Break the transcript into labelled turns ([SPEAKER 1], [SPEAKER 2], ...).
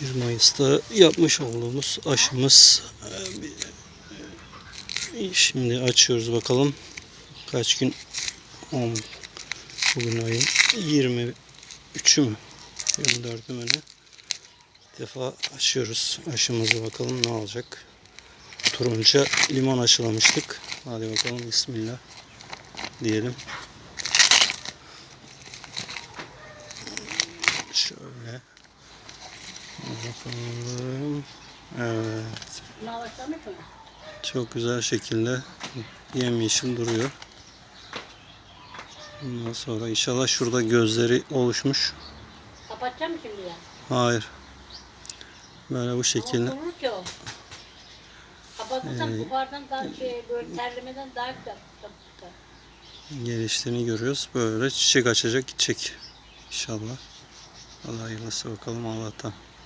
[SPEAKER 1] 1 Mayıs'ta yapmış olduğumuz aşımız. Ee, bir- Şimdi açıyoruz bakalım. Kaç gün? 10. Bugün ayın 23'ü mü? 24'ü mü ne? Bir defa açıyoruz aşımızı bakalım ne olacak. Turunca limon aşılamıştık. Hadi bakalım bismillah diyelim. Şöyle. Bakalım. Evet. Çok güzel şekilde yemyeşil duruyor. Ondan sonra inşallah şurada gözleri oluşmuş.
[SPEAKER 2] Kapatacağım şimdi ya?
[SPEAKER 1] Hayır. Böyle bu şekilde.
[SPEAKER 2] Ama ki o. Kapatırsam
[SPEAKER 1] Ee,
[SPEAKER 2] buhardan daha şey böyle terlemeden daha güzel çıkar.
[SPEAKER 1] geliştiğini görüyoruz. Böyle çiçek açacak gidecek. İnşallah. Allah hayırlısı bakalım Allah'tan.